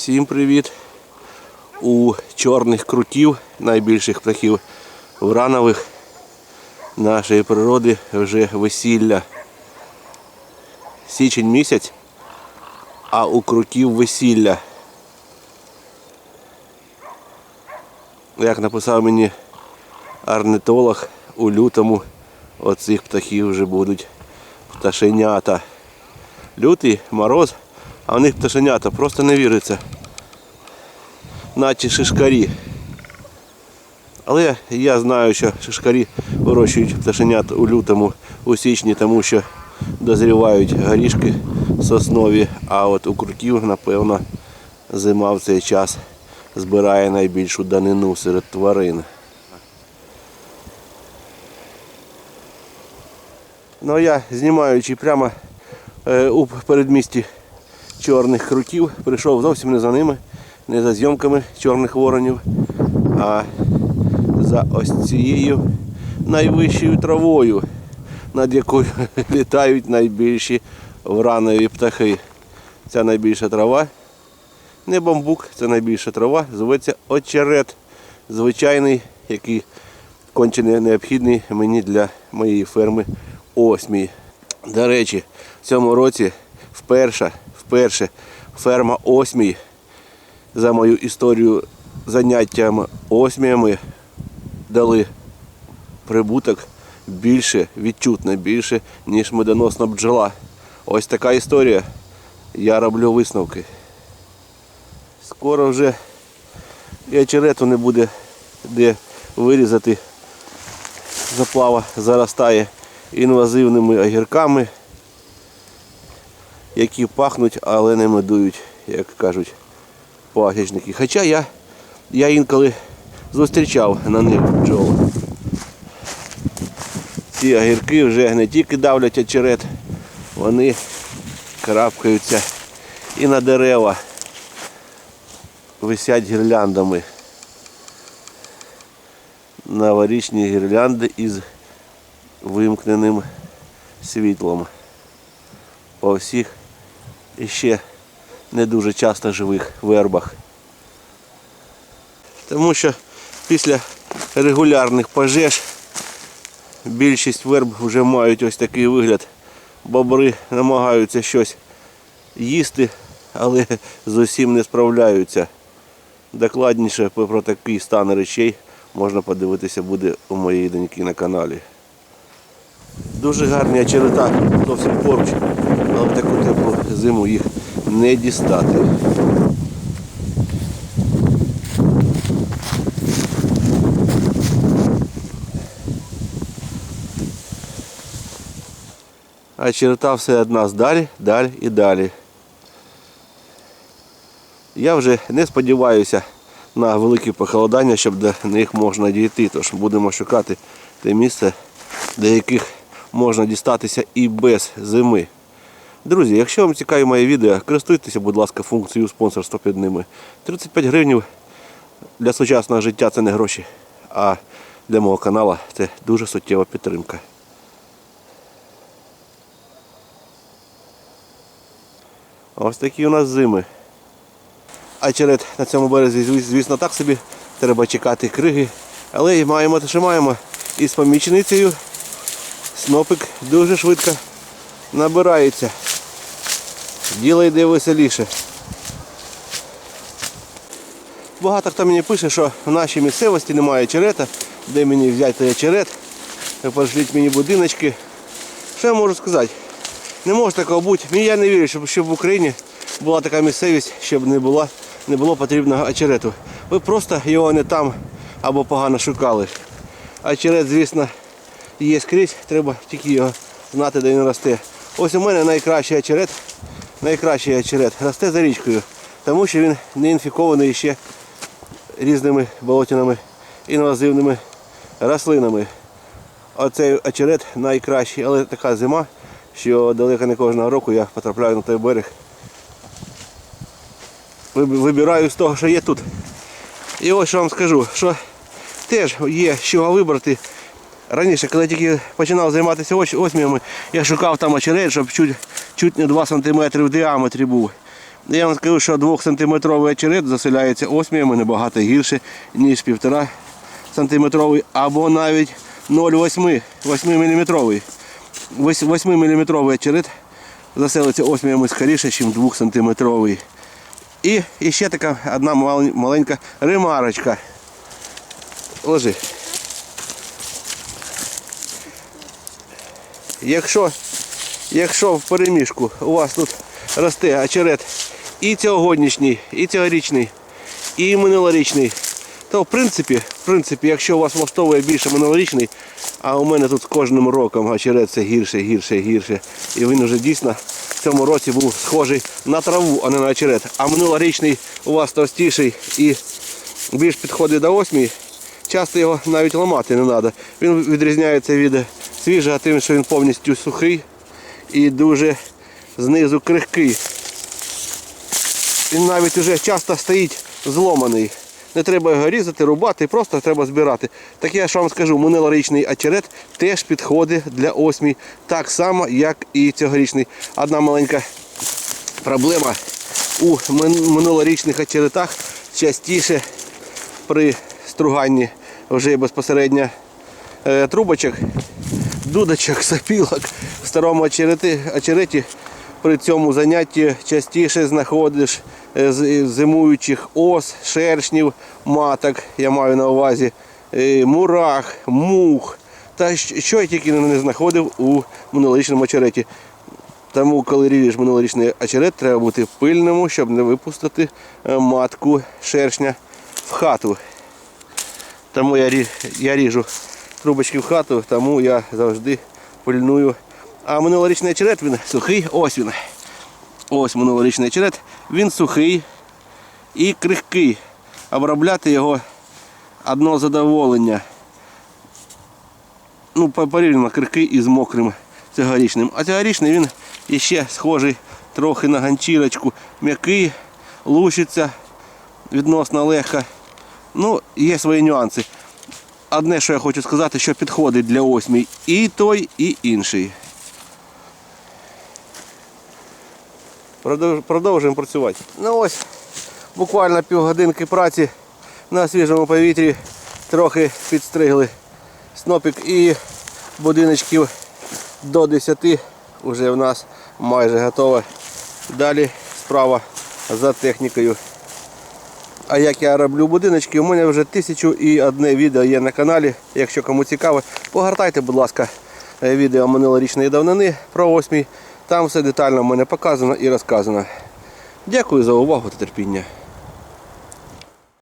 Всім привіт! У чорних крутів, найбільших птахів вранових нашої природи вже весілля. Січень місяць, а у крутів весілля. Як написав мені орнитолог, у лютому оцих птахів вже будуть пташенята. Лютий мороз, а в них пташенята просто не віриться. Наче шишкарі. Але я знаю, що шишкарі вирощують пташенят у лютому, у січні, тому що дозрівають горішки соснові, а от у крутів, напевно, зима в цей час збирає найбільшу данину серед тварин. Ну а я, знімаючи прямо е, у передмісті чорних крутів, прийшов зовсім не за ними, не за зйомками чорних воронів, а за ось цією найвищою травою, над якою літають найбільші вранові птахи. Ця найбільша трава, не бамбук, це найбільша трава, зветься очерет, звичайний, який конче необхідний мені для моєї ферми осмій. До речі, в цьому році вперше, вперше ферма осмій за мою історію заняттям осміями дали прибуток більше, відчутно більше, ніж медоносна бджола. Ось така історія. Я роблю висновки. Скоро вже і очерету не буде де вирізати. Заплава заростає інвазивними огірками, які пахнуть, але не медують, як кажуть пасічники. Хоча я, я інколи зустрічав на них бджол. Ці огірки вже не тільки давлять очерет, вони крапкаються і на дерева висять гірляндами. Новорічні гірлянди із вимкненим світлом по всіх і ще не дуже часто живих вербах. Тому що після регулярних пожеж більшість верб вже мають ось такий вигляд. Бобри намагаються щось їсти, але з усім не справляються. Докладніше про такий стан речей можна подивитися буде у моєї доньки на каналі. Дуже гарні очерета зовсім поруч, але таку теплу зиму їх не дістати. А черета все одна з далі, далі і далі. Я вже не сподіваюся на великі похолодання, щоб до них можна дійти. Тож будемо шукати те місце, до яких можна дістатися і без зими. Друзі, якщо вам цікаві моє відео, користуйтеся, будь ласка, функцією спонсорства під ними. 35 гривень для сучасного життя це не гроші, а для мого каналу це дуже суттєва підтримка. Ось такі у нас зими. А черед на цьому березі, звісно, так собі. Треба чекати криги. Але маємо те, що маємо. І з помічницею снопик дуже швидко набирається. Діло йде веселіше. Багато хто мені пише, що в нашій місцевості немає черета, де мені взяти черет. Пошліть мені будиночки. Що я можу сказати? Не може такого бути. Я не вірю, щоб, в Україні була така місцевість, щоб не було, не було потрібного очерету. Ви просто його не там або погано шукали. Очерет, звісно, є скрізь, треба тільки його знати, де він росте. Ось у мене найкращий очерет, найкращий очерет росте за річкою, тому що він не інфікований ще різними болотяними інвазивними рослинами. Оцей очерет найкращий, але така зима, що далеко не кожного року я потрапляю на той берег. Вибираю з того, що є тут. І ось що вам скажу, що теж є з чого вибрати. Раніше, коли тільки починав займатися ось- осміями, я шукав там очерет, щоб чуть, чуть не 2 см в діаметрі був. Я вам скажу, що 2-сантиметровий очерет заселяється осміями набагато гірше, ніж 1,5 сантиметровий або навіть 0,8 8-мм. 8-мм очерет заселиться осміями скоріше, ніж 2-сантиметровий. І, і ще така одна маленька ремарочка. Ложи. Якщо, якщо в переміжку у вас тут росте очерет і цьогорічний, і цьогорічний, і минулорічний, то в принципі, в принципі, якщо у вас влаштовує більше минулорічний, а у мене тут з кожним роком очерет все гірше, гірше, гірше. І він вже дійсно в цьому році був схожий на траву, а не на очерет. А минулорічний у вас товстіший і більш підходить до осмій, часто його навіть ламати не треба. Він відрізняється від свіжого тим, що він повністю сухий і дуже знизу крихкий. Він навіть вже часто стоїть зломаний. Не треба його різати, рубати, просто треба збирати. Так я ж вам скажу, минулорічний очерет теж підходить для осмій, так само, як і цьогорічний. Одна маленька проблема у минулорічних очеретах частіше при струганні вже безпосередньо е, трубочок, дудочок, сопілок в старому очереті, при цьому занятті частіше знаходиш е, зимуючих ос, шершнів, маток, я маю на увазі, е, мурах, мух. Та що я тільки не знаходив у минулорічному очереті. Тому, коли ріжеш минулорічний очерет, треба бути пильному, щоб не випустити е, матку шершня в хату. Тому я ріжу трубочки в хату, тому я завжди пильную. А минулорічний очерет він сухий, ось він. Ось минулорічний очерет, він сухий і крихкий. Обробляти його одно задоволення. Ну, порівняно крихкий із мокрим цьогорічним. А цьогорічний він іще схожий трохи на ганчірочку. М'який, лущиться відносно легко. Ну, є свої нюанси. Одне, що я хочу сказати, що підходить для осмій і той, і інший. Продовжуємо працювати. Ну ось, буквально півгодинки праці на свіжому повітрі трохи підстригли снопик і будиночків до 10 вже в нас майже готово. Далі справа за технікою. А як я роблю будиночки, у мене вже тисячу і одне відео є на каналі. Якщо кому цікаво, погортайте, будь ласка, е, відео минулорічної давнини про восьмій. Там все детально в мене показано і розказано. Дякую за увагу та терпіння.